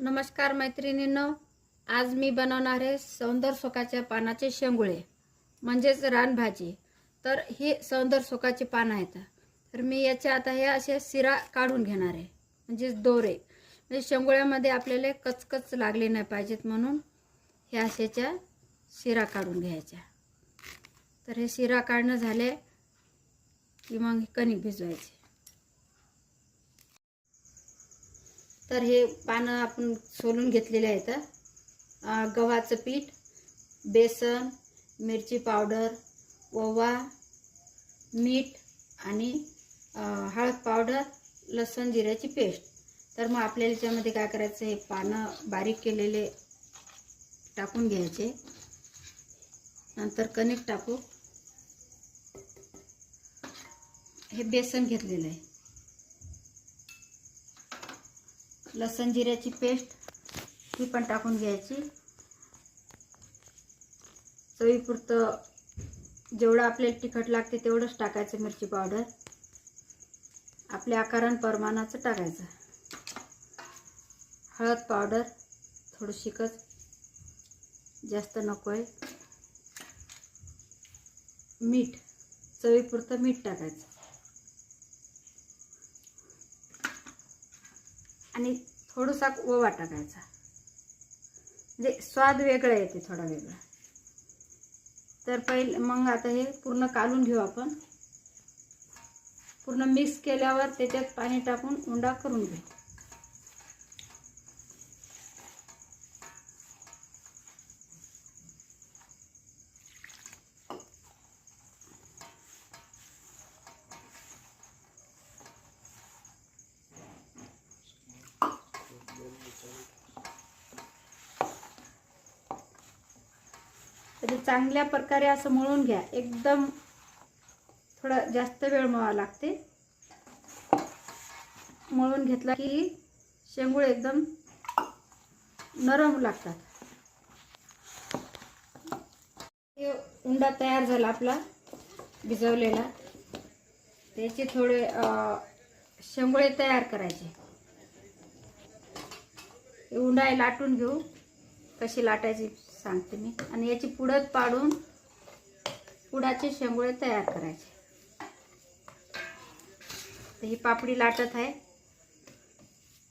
नमस्कार मैत्रिणींनो आज मी बनवणार आहे सौंदर सोकाच्या पानाचे शेंगुळे म्हणजेच रानभाजी. तर हे सौंदर सुखाचे पानं आहेत. तर मी याच्या आता हे असे सिरा काढून घेणार आहे म्हणजेच दोरे. म्हणजे शेंगुळ्यामध्ये आपल्याला कचकच लागले नाही पाहिजेत म्हणून हे अशाच्या शिरा काढून घ्यायच्या. तर हे शिरा काढणं झाले की मग कणिक भिजवायचे. तर हे पानं आपण सोलून घेतलेले आहेत. गव्हाचं पीठ बेसन मिरची पावडर ओवा मीठ आणि हळद पावडर लसण जिऱ्याची पेस्ट. तर मग आपल्याला याच्यामध्ये काय करायचं हे पानं बारीक केलेले टाकून घ्यायचे. नंतर कणिक टाकू. हे बेसन घेतलेलं आहे. लसण जिऱ्याची पेस्ट ती पण टाकून घ्यायची. चवीपुरतं जेवढं आपल्याला तिखट लागते तेवढंच टाकायचं मिरची पावडर. आपल्या आकारान प्रमाणाचं टाकायचं. हळद पावडर थोडीशीकच जास्त नको आहे. मीठ चवीपुरतं मीठ टाकायचं. आणि थोडासा ओवा टाकायचा. म्हणजे स्वाद वेगळा येते थोडा वेगळा. तर पहिले मग आता हे पूर्ण काढून घेऊ आपण. पूर्ण मिक्स केल्यावर त्याच्यात पाणी टाकून उंडा करून घेऊ. तर ते चांगल्या प्रकारे असं मळून घ्या. एकदम थोडा जास्त वेळ मळावा लागते. मळून घेतला की शेंगूळ एकदम नरम लागतात. हे उंडा तयार झाला आपला भिजवलेला. त्याचे थोडे शेंगुळे तयार करायचे. हे उंडा लाटून घेऊ. कशी लाटायची? सांगते मी. आणि याची पुडत पाडून पुडाचे शेंगुळे तयार करायचे. तर ही पापडी लाटत आहे.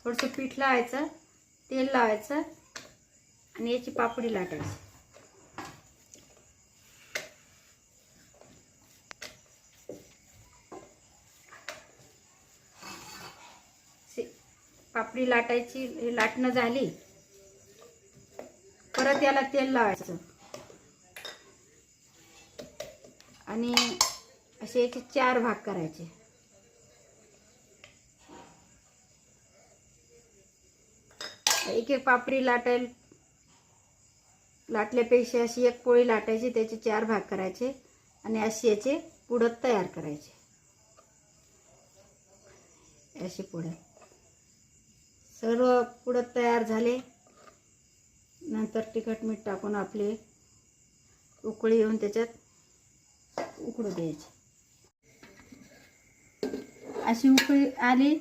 थोडंसं पीठ लावायचं तेल लावायचं आणि याची पापडी लाटायची. पापडी लाटायची हे लाटणं झाली. परत याला तेल लावायचं. आणि असे याचे चार भाग करायचे. एक एक पापडी लाटायला लाटल्यापेक्षा अशी एक पोळी लाटायची त्याचे चार भाग करायचे आणि अशी याचे पुडत तयार करायचे. अशी पुडत सर्व पुडत तयार झाले. नंतर तिखट मीठ टाकून आपले उकळी येऊन त्याच्यात उकडू द्यायची. अशी उकळी आली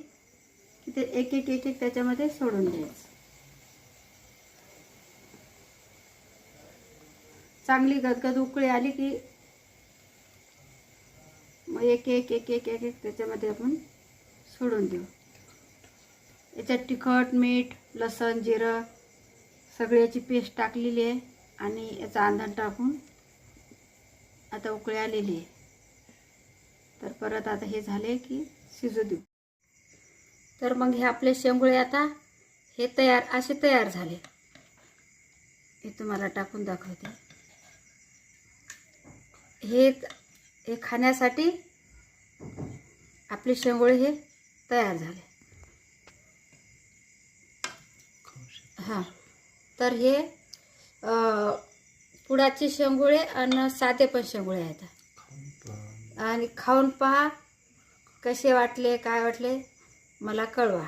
की ते एक एक एक एक त्याच्यामध्ये सोडून द्यायचं. चांगली गदगद उकळी आली की मग एक एक एक एक एक एक त्याच्यामध्ये आपण सोडून देऊ. याच्यात तिखट मीठ लसण जिरं सगळ्याची पेस्ट टाकलेली आहे आणि याचा आंधण टाकून आता उकळी आलेली आहे. तर परत आता हे झाले की शिजू देऊ. तर मग हे आपले शेंगुळे आता हे तयार असे तयार झाले. हे तुम्हाला टाकून दाखवते. हे हे खाण्यासाठी आपले शेंगोळे हे तयार झाले. हां. तर हे पुडाचे शेंगुळे आणि साधे पण शेंगुळे आहेत. आणि खाऊन पहा कसे वाटले काय वाटले मला कळवा.